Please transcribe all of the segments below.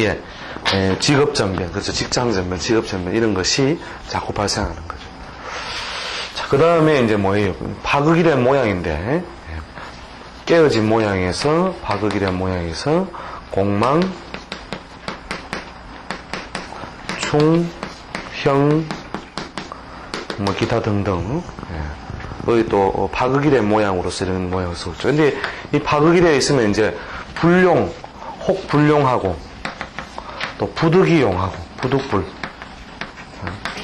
사이에 에, 직업 전변, 그렇죠. 직장 전변, 직업 전변 이런 것이 자꾸 발생하는 거죠. 자, 그 다음에 이제 뭐예요? 파극이 된 모양인데 예, 깨어진 모양에서 파극이 된 모양에서 공망, 충, 형, 뭐 기타 등등 예. 거기 또 어, 파극이 된 모양으로서 이런 쓰고 있죠. 근데 이 파극이 되어 있으면 이제 불용, 혹 불용하고 또 부득이용하고 부득불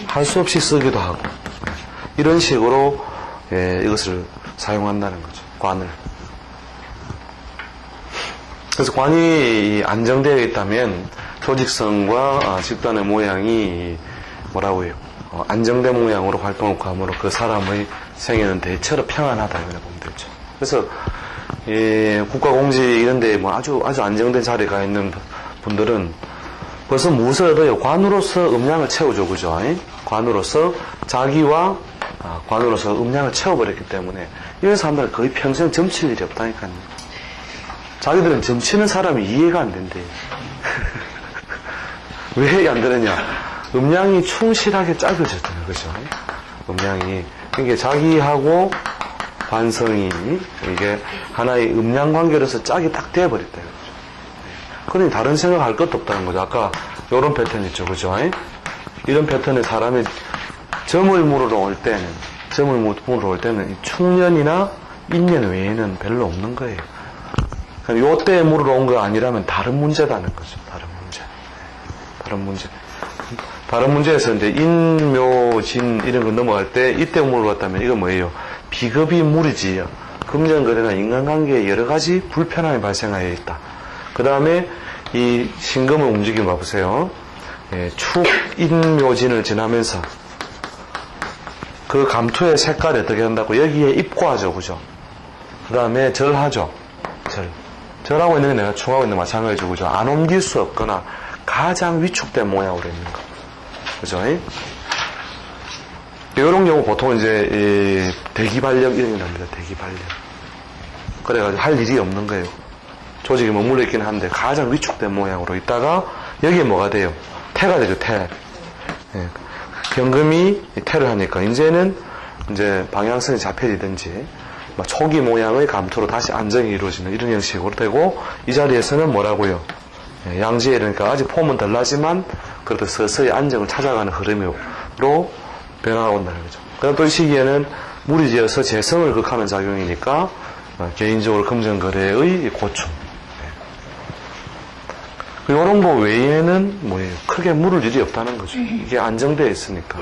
할 수 없이 쓰기도 하고 예. 이런 식으로 예, 이것을 사용한다는 거죠. 관을. 그래서 관이 안정되어 있다면 조직성과 아, 집단의 모양이 뭐라고 해요? 어, 안정된 모양으로 활동을 함으로 그 사람의 생애는 대체로 평안하다 이렇게 보면 되죠. 그래서 예, 국가공직 이런 데 뭐 아주 아주 안정된 자리에 가 있는 분들은 벌써 무엇을? 관으로서 음량을 채우죠, 그죠? 예? 관으로서 자기와 아, 관으로서 음량을 채워버렸기 때문에 이런 사람들은 거의 평생 점칠 일이 없다니까요. 자기들은 점치는 사람이 이해가 안 된대. 왜 안 되느냐? 음량이 충실하게 짜여졌잖아요. 그죠? 음량이. 그러니까 자기하고 관성이 이게 하나의 음량 관계로서 짝이 딱 되어버렸다. 그죠? 그러니 다른 생각할 것도 없다는 거죠. 아까 이런 패턴 있죠. 그죠? 이런 패턴의 사람이 점을 물으러 올 때는, 점을 물으러 올 때는 이 충년이나 인년 외에는 별로 없는 거예요. 요때 물으러 온 거 아니라면 다른 문제다는 거죠. 다른 문제. 다른 문제. 다른 문제에서 이제 인, 묘, 진 이런 거 넘어갈 때 이때 물으러 왔다면 이거 뭐예요? 비급이 무리지요. 금전거래나 인간관계에 여러 가지 불편함이 발생하여 있다. 그 다음에 이 신금을 움직임 봐보세요. 예, 축, 인, 묘진을 지나면서 그 감투의 색깔이 어떻게 한다고 여기에 입고하죠. 그죠? 그 다음에 절하죠. 절. 절하고 있는 게 내가 축하고 있는 거 마찬가지죠. 그죠? 안 옮길 수 없거나 가장 위축된 모양으로 있는 거. 그죠? 이런 경우 보통 이제 이 대기발력 이런 게 납니다. 대기발력. 그래가지고 할 일이 없는 거예요. 조직이 머물러 있긴 한데 가장 위축된 모양으로 있다가 여기에 뭐가 돼요? 태가 되죠. 태. 예. 경금이 이 태를 하니까 이제는 이제 방향성이 잡혀지든지 막 초기 모양의 감투로 다시 안정이 이루어지는 이런 형식으로 되고 이 자리에서는 뭐라고요? 예, 양지에 그러니까 아직 폼은 덜 나지만 그래도 서서히 안정을 찾아가는 흐름으로 변화가 온다는 거죠. 그다음 또이 시기에는 무리지어서 재성을 극하는 작용이니까 어, 개인적으로 금전거래의 고충. 이런 거 외에는 뭐예요? 크게 물을 일이 없다는 거죠. 이게 안정되어 있으니까.